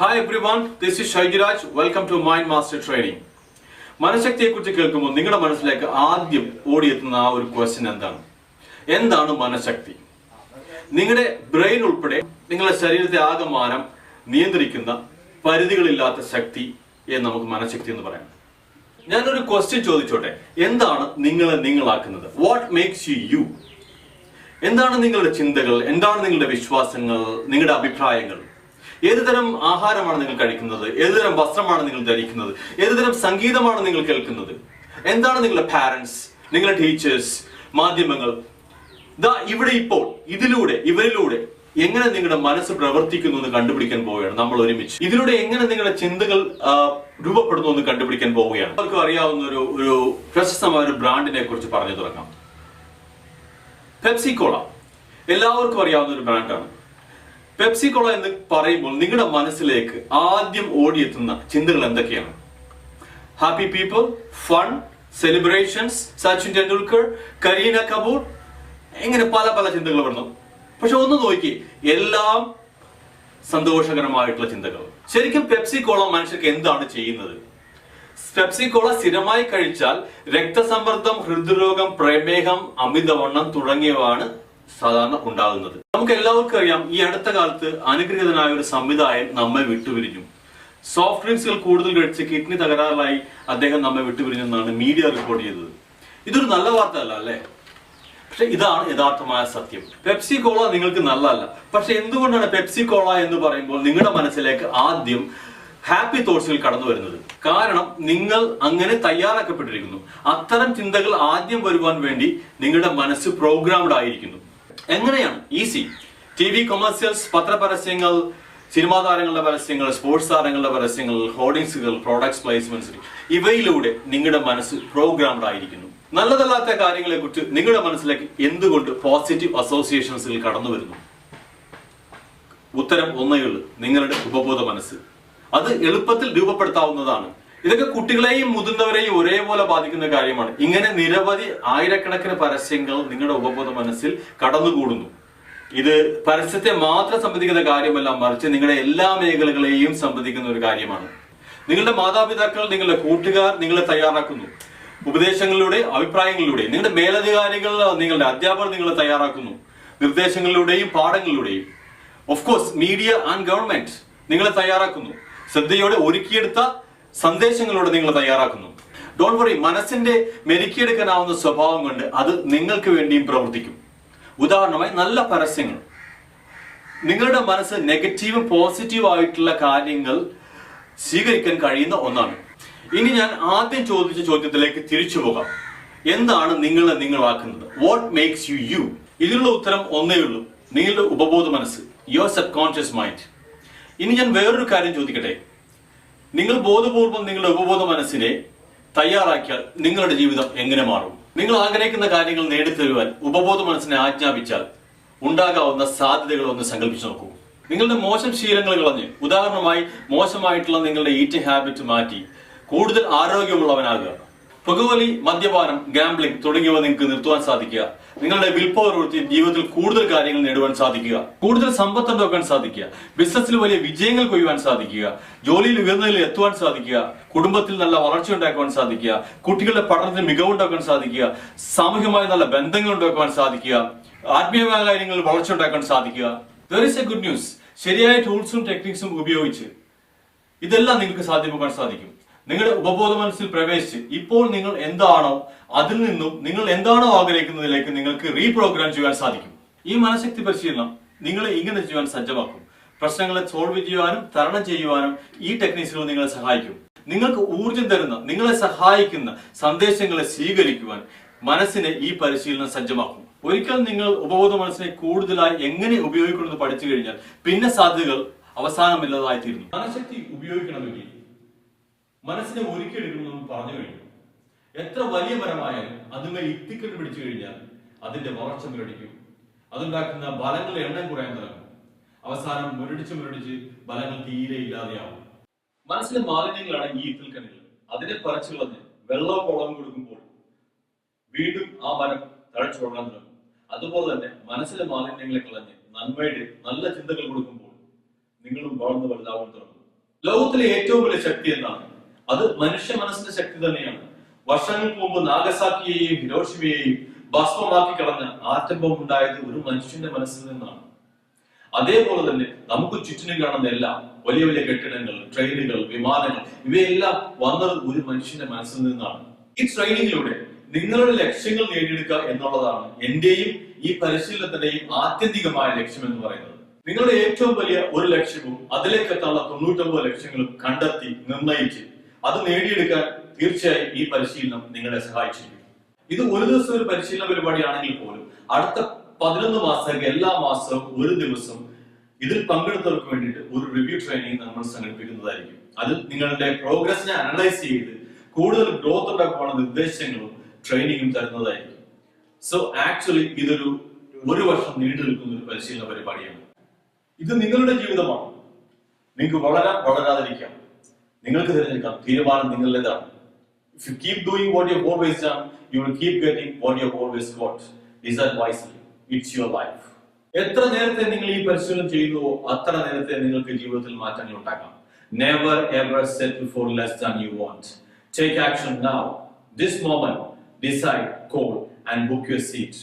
Hi everyone this is Shaijiraj welcome to mind master training മനഃശക്തിയെ കുറിച്ച് കേൾക്കുമ്പോൾ നിങ്ങളുടെ മനസ്സിലേക്ക് ആദ്യം ഓടിയെത്തുന്ന ആ ഒരു ക്വസ്റ്റ്യൻ എന്താണ്? എന്താണ് മനഃശക്തി? നിങ്ങളുടെ ബ്രെയിൻ ഉൾപ്പെടെ നിങ്ങളുടെ ശരീരത്തെ ആകമാനം നിയന്ത്രിക്കുന്ന പരിധികളില്ലാത്ത ശക്തി എന്ന് നമുക്ക് മനഃശക്തി എന്ന് പറയാം. ഞാനൊരു ക്വസ്റ്റ്യൻ ചോദിച്ചോട്ടെ. എന്താണ് നിങ്ങളെ നിങ്ങളാക്കുന്നത്? വാട്ട് മേക്സ് യു യു എന്താണ് നിങ്ങളുടെ ചിന്തകൾ? എന്താണ് നിങ്ങളുടെ വിശ്വാസങ്ങൾ? നിങ്ങളുടെ അഭിപ്രായങ്ങൾ? ഏതുതരം ആഹാരമാണ് നിങ്ങൾ കഴിക്കുന്നത്? ഏതുതരം വസ്ത്രമാണ് നിങ്ങൾ ധരിക്കുന്നത്? ഏതുതരം സംഗീതമാണ് നിങ്ങൾ കേൾക്കുന്നത്? എന്താണ് നിങ്ങളുടെ പാരൻസ് നിങ്ങളുടെ ടീച്ചേഴ്സ് മാധ്യമങ്ങൾ? ദാ ഇവിടെ ഇപ്പോൾ ഇതിലൂടെ ഇവരിലൂടെ എങ്ങനെ നിങ്ങളുടെ മനസ്സ് പ്രവർത്തിക്കുന്നു എന്ന് കണ്ടുപിടിക്കാൻ പോവുകയാണ് നമ്മൾ ഒരുമിച്ച്. ഇതിലൂടെ എങ്ങനെ നിങ്ങളുടെ ചിന്തകൾ രൂപപ്പെടുന്നു എന്ന് കണ്ടുപിടിക്കാൻ പോവുകയാണ്. എല്ലാവർക്കും അറിയാവുന്ന ഒരു ഒരു പ്രശസ്തമായ ഒരു ബ്രാൻഡിനെ കുറിച്ച് പറഞ്ഞു തുടങ്ങാം. പെപ്സി കോള എല്ലാവർക്കും അറിയാവുന്ന ഒരു ബ്രാൻഡാണ് പെപ്സി കോള എന്ന് പറയുമ്പോൾ നിങ്ങളുടെ മനസ്സിലേക്ക് ആദ്യം ഓടിയെത്തുന്ന ചിന്തകൾ എന്തൊക്കെയാണ്? Happy people fun celebrations Sachin Tendulkar Kareena Kapoor ഇങ്ങനെ പല പല ചിന്തകൾ വരുന്നു. പക്ഷെ ഒന്ന് നോക്കി എല്ലാം സന്തോഷകരമായിട്ടുള്ള ചിന്തകൾ. ശരിക്കും പെപ്സി കോള മനുഷ്യർക്ക് എന്താണ് ചെയ്യുന്നത്? പെപ്സി കോള സ്ഥിരമായി കഴിച്ചാൽ രക്തസമ്മർദ്ദം ഹൃദ്രോഗം പ്രമേഹം അമിതവണ്ണം തുടങ്ങിയവയാണ് സാധാരണ ഉണ്ടാകുന്നത്. നമുക്ക് എല്ലാവർക്കും അറിയാം ഈ അടുത്ത കാലത്ത് അനുഗ്രഹീതനായ ഒരു സംവിധായകൻ നമ്മെ വിട്ടുപിരിഞ്ഞു. സോഫ്റ്റ് ഡ്രിങ്ക്സുകൾ കൂടുതൽ കഴിച്ച് കിഡ്നി തകരാറിലായി അദ്ദേഹം നമ്മെ വിട്ടുപിരിഞ്ഞെന്നാണ് മീഡിയ റിപ്പോർട്ട് ചെയ്തത്. ഇതൊരു നല്ല വാർത്ത അല്ല? അല്ലേ പക്ഷെ ഇതാണ് യഥാർത്ഥമായ സത്യം. പെപ്സി കോള നിങ്ങൾക്ക് നല്ലതല്ല. പക്ഷെ എന്തുകൊണ്ടാണ് പെപ്സി കോള എന്ന് പറയുമ്പോൾ നിങ്ങളുടെ മനസ്സിലേക്ക് ആദ്യം ഹാപ്പി തോട്ട്സുകൾ കടന്നു വരുന്നത്? കാരണം നിങ്ങൾ അങ്ങനെ തയ്യാറാക്കപ്പെട്ടിരിക്കുന്നു. അത്തരം ചിന്തകൾ ആദ്യം വരുവാൻ വേണ്ടി നിങ്ങളുടെ മനസ്സ് പ്രോഗ്രാംഡ് ആയിരിക്കുന്നു. എങ്ങനെയാണ്? ഈസി ടി വി കൊമേഴ്സ്യൽസ് പത്രപരസ്യങ്ങൾ സിനിമാ താരങ്ങളുടെ പരസ്യങ്ങൾ സ്പോർട്സ് താരങ്ങളുടെ പരസ്യങ്ങൾ ഹോർഡിങ്സുകൾ പ്രോഡക്ട്സ് പ്ലേസ്മെന്റ്സ് ഇവയിലൂടെ നിങ്ങളുടെ മനസ്സ് പ്രോഗ്രാംഡ് ആയിരിക്കുന്നു. നല്ലതല്ലാത്ത കാര്യങ്ങളെ കുറിച്ച് നിങ്ങളുടെ മനസ്സിലേക്ക് എന്തുകൊണ്ട് പോസിറ്റീവ് അസോസിയേഷൻസിൽ കടന്നു വരുന്നു? ഉത്തരം ഒന്നേ ഉള്ളൂ. നിങ്ങളുടെ ഉപബോധ മനസ്സ്. അത് എളുപ്പത്തിൽ രൂപപ്പെടുത്താവുന്നതാണ്. ഇതൊക്കെ കുട്ടികളെയും മുതിർന്നവരെയും ഒരേപോലെ ബാധിക്കുന്ന കാര്യമാണ്. ഇങ്ങനെ നിരവധി ആയിരക്കണക്കിന് പരസ്യങ്ങൾ നിങ്ങളുടെ ഉപബോധ മനസ്സിൽ കടന്നുകൂടുന്നു. ഇത് പരസ്യത്തെ മാത്രം സംബന്ധിക്കുന്ന കാര്യമല്ല മറിച്ച് നിങ്ങളുടെ എല്ലാ മേഖലകളെയും സംബന്ധിക്കുന്ന ഒരു കാര്യമാണ്. നിങ്ങളുടെ മാതാപിതാക്കൾ നിങ്ങളുടെ കൂട്ടുകാർ നിങ്ങളെ തയ്യാറാക്കുന്നു. ഉപദേശങ്ങളിലൂടെ അഭിപ്രായങ്ങളിലൂടെ നിങ്ങളുടെ മേലധികാരികൾ നിങ്ങളുടെ അധ്യാപകർ നിങ്ങളെ തയ്യാറാക്കുന്നു. നിർദ്ദേശങ്ങളിലൂടെയും പാഠങ്ങളിലൂടെയും. Of course media and government നിങ്ങളെ തയ്യാറാക്കുന്നു. ശ്രദ്ധയോടെ ഒരുക്കിയെടുത്ത സന്ദേശങ്ങളോടെ നിങ്ങൾ തയ്യാറാക്കുന്നു. ഡോണ്ട് വറി മനസ്സിന്റെ മെരുക്കിയെടുക്കാനാവുന്ന സ്വഭാവം കൊണ്ട് അത് നിങ്ങൾക്ക് വേണ്ടിയും പ്രവർത്തിക്കും. ഉദാഹരണമായി നല്ല പരസ്യങ്ങൾ. നിങ്ങളുടെ മനസ്സ് നെഗറ്റീവും പോസിറ്റീവ് ആയിട്ടുള്ള കാര്യങ്ങൾ സ്വീകരിക്കാൻ കഴിയുന്ന ഒന്നാണ്. ഇനി ഞാൻ ആദ്യം ചോദിച്ച ചോദ്യത്തിലേക്ക് തിരിച്ചു പോകാം. എന്താണ് നിങ്ങളെ നിങ്ങളാക്കുന്നത് വാട്ട് മേക്സ് യു യു ഇതിനുള്ള ഉത്തരം ഒന്നേ ഉള്ളൂ. നിങ്ങളുടെ ഉപബോധ മനസ്സ് യുവർ സബ് കോൺഷ്യസ് മൈൻഡ് ഇനി ഞാൻ വേറൊരു കാര്യം ചോദിക്കട്ടെ? നിങ്ങൾ ബോധപൂർവം നിങ്ങളുടെ ഉപബോധ മനസ്സിനെ തയ്യാറാക്കിയാൽ നിങ്ങളുടെ ജീവിതം എങ്ങനെ മാറും? നിങ്ങൾ ആഗ്രഹിക്കുന്ന കാര്യങ്ങൾ നേടിത്തരുവാൻ ഉപബോധ മനസ്സിനെ ആജ്ഞാപിച്ചാൽ ഉണ്ടാകാവുന്ന സാധ്യതകൾ ഒന്ന് സങ്കല്പിച്ചു നോക്കൂ. നിങ്ങളുടെ മോശം ശീലങ്ങൾ കളഞ്ഞ് ഉദാഹരണമായി മോശമായിട്ടുള്ള നിങ്ങളുടെ ഈറ്റിംഗ് ഹാബിറ്റ് മാറ്റി കൂടുതൽ ആരോഗ്യമുള്ളവനാകുക. പുകവലി മദ്യപാനം ഗാംബ്ലിംഗ് തുടങ്ങിയവ നിങ്ങൾക്ക് നിർത്തുവാൻ സാധിക്കുക. നിങ്ങളുടെ വിൽ പവർ ഉയർത്തി ജീവിതത്തിൽ കൂടുതൽ കാര്യങ്ങൾ നേടുവാൻ സാധിക്കുക. കൂടുതൽ സമ്പത്ത് ഉണ്ടാക്കാൻ സാധിക്കുക. ബിസിനസ്സിൽ വലിയ വിജയങ്ങൾ കൊയ്യുവാൻ സാധിക്കുക. ജോലിയിൽ ഉയർന്നതിൽ എത്തുവാൻ സാധിക്കുക. കുടുംബത്തിൽ നല്ല വളർച്ച ഉണ്ടാക്കുവാൻ സാധിക്കുക. കുട്ടികളുടെ പഠനത്തിന് മികവുണ്ടാക്കാൻ സാധിക്കുക. സാമൂഹികമായ നല്ല ബന്ധങ്ങൾ ഉണ്ടാക്കുവാൻ സാധിക്കുക. ആത്മീയമായ കാര്യങ്ങളിൽ വളർച്ച ഉണ്ടാക്കാൻ സാധിക്കുക. There is a good news ശരിയായ ടൂൾസും ടെക്നിക്സും ഉപയോഗിച്ച് ഇതെല്ലാം നിങ്ങൾക്ക് സാധ്യമാക്കാൻ സാധിക്കും. നിങ്ങളുടെ ഉപബോധ മനസ്സിൽ പ്രവേശിച്ച് ഇപ്പോൾ നിങ്ങൾ എന്താണോ അതിൽ നിന്നും നിങ്ങൾ എന്താണോ ആഗ്രഹിക്കുന്നതിലേക്ക് നിങ്ങൾക്ക് റീപ്രോഗ്രാം ചെയ്യാൻ സാധിക്കും. ഈ മനഃശക്തി പരിശീലനം നിങ്ങളെ ഇങ്ങനെ ചെയ്യാൻ സജ്ജമാക്കും. പ്രശ്നങ്ങളെ സോൾവ് ചെയ്യുവാനും തരണം ചെയ്യുവാനും ഈ ടെക്നീക്സുകൾ നിങ്ങളെ സഹായിക്കും. നിങ്ങൾക്ക് ഊർജം തരുന്ന നിങ്ങളെ സഹായിക്കുന്ന സന്ദേശങ്ങളെ സ്വീകരിക്കുവാൻ മനസ്സിനെ ഈ പരിശീലനം സജ്ജമാക്കും. ഒരിക്കൽ നിങ്ങൾ ഉപബോധ മനസ്സിനെ കൂടുതലായി എങ്ങനെ ഉപയോഗിക്കണമെന്ന് പഠിച്ചു കഴിഞ്ഞാൽ പിന്നെ സാധ്യതകൾ അവസാനമില്ലാതായി തീരുന്നു മനഃശക്തി ഉപയോഗിക്കണമെങ്കിൽ മനസ്സിനെ ഒരുക്കിയെടുക്കണമെന്ന് പറഞ്ഞു കഴിഞ്ഞു. എത്ര വലിയ മരമായാലും അതുമേൽ ഇത്തിക്കെട്ട് പിടിച്ചു കഴിഞ്ഞാൽ അതിന്റെ വളർച്ച മുരടിക്കും. അതുണ്ടാക്കുന്ന ബലങ്ങളുടെ എണ്ണം കുറയാൻ തുടങ്ങും. അവസാനം മുരടിച്ച് മുരടിച്ച് ബലങ്ങൾ തീരെ ഇല്ലാതെയാവും. മനസ്സിലെ മാലിന്യങ്ങളാണ് ഈ ഇത്തിൽക്കണികൾ അതിനെ പറിച്ചു കളഞ്ഞ് വെള്ളവും കുളവും കൊടുക്കുമ്പോൾ വീണ്ടും ആ മരം തഴച്ചു കൊടുക്കാൻ തുടങ്ങും. അതുപോലെ തന്നെ മനസ്സിലെ മാലിന്യങ്ങളെ കളഞ്ഞ് നന്മയുടെ നല്ല ചിന്തകൾ കൊടുക്കുമ്പോൾ നിങ്ങളും വളർന്ന് വലുതാവാൻ തുടങ്ങും. ലോകത്തിലെ ഏറ്റവും വലിയ ശക്തി അത് മനുഷ്യ മനസ്സിന്റെ ശക്തി തന്നെയാണ്. വർഷങ്ങൾക്ക് മുമ്പ് നാഗസാക്കിയെയും ഹിരോഷിമയെയും ഭസ്മമാക്കി കളഞ്ഞ ആറ്റം ഉണ്ടായത് ഒരു മനുഷ്യന്റെ മനസ്സിൽ നിന്നാണ്. അതേപോലെ തന്നെ നമുക്ക് ചുറ്റിനും കാണുന്ന എല്ലാം വലിയ വലിയ കെട്ടിടങ്ങൾ ട്രെയിനുകൾ വിമാനങ്ങൾ ഇവയെല്ലാം വന്നത് ഒരു മനുഷ്യന്റെ മനസ്സിൽ നിന്നാണ്. ഈ ട്രെയിനിങ്ങിലൂടെ നിങ്ങളുടെ ലക്ഷ്യങ്ങൾ നേടിയെടുക്കുക എന്നുള്ളതാണ് എന്റെയും ഈ പരിശീലനത്തിന്റെയും ആത്യന്തികമായ ലക്ഷ്യം എന്ന് പറയുന്നത്. നിങ്ങളുടെ ഏറ്റവും വലിയ ഒരു ലക്ഷ്യവും അതിലേക്ക് എത്താനുള്ള തൊണ്ണൂറ്റൊമ്പത് ലക്ഷ്യങ്ങളും കണ്ടെത്തി നിർണയിച്ച് അത് നേടിയെടുക്കാൻ തീർച്ചയായും ഈ പരിശീലനം നിങ്ങളെ സഹായിച്ചിരിക്കും. ഇത് ഒരു ദിവസം ഒരു പരിശീലന പരിപാടിയാണെങ്കിൽ പോലും അടുത്ത പതിനൊന്ന് മാസത്തേക്ക് എല്ലാ മാസവും ഒരു ദിവസം ഇതിൽ പങ്കെടുത്തവർക്ക് വേണ്ടിയിട്ട് ഒരു റിവ്യൂ ട്രെയിനിങ് നമ്മൾ സംഘടിപ്പിക്കുന്നതായിരിക്കും. അത് നിങ്ങളുടെ പ്രോഗ്രസിനെ അനലൈസ് ചെയ്ത് കൂടുതൽ ഗ്രോത്ത് ഉണ്ടാക്കാനുള്ള നിർദ്ദേശങ്ങളും ട്രെയിനിങ്ങും തരുന്നതായിരിക്കും. സോ ആക്ച്വലി ഇതൊരു ഒരു വർഷം നീണ്ടു നിൽക്കുന്ന ഒരു പരിശീലന പരിപാടിയാണ്. ഇത് നിങ്ങളുടെ ജീവിതമാണ്. നിങ്ങൾക്ക് വളരാൻ വളരാതിരിക്കാം. നിങ്ങൾക്ക് തിരഞ്ഞെടുക്കാം തീരുമാനം നിങ്ങളുടേതാണ് If you keep doing what you've always done, you will keep getting what you've always got. Decide wisely. It's your life. എത്ര നേരത്തെ നിങ്ങൾ ഈ പരിശീലനം ചെയ്യുന്നുവോ അത്ര നേരത്തെ നിങ്ങൾക്ക് ജീവിതത്തിൽ മാറ്റങ്ങൾ ഉണ്ടാക്കാം never ever settle for less than you want take action now this moment decide call and book your seat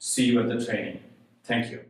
see you at the training thank you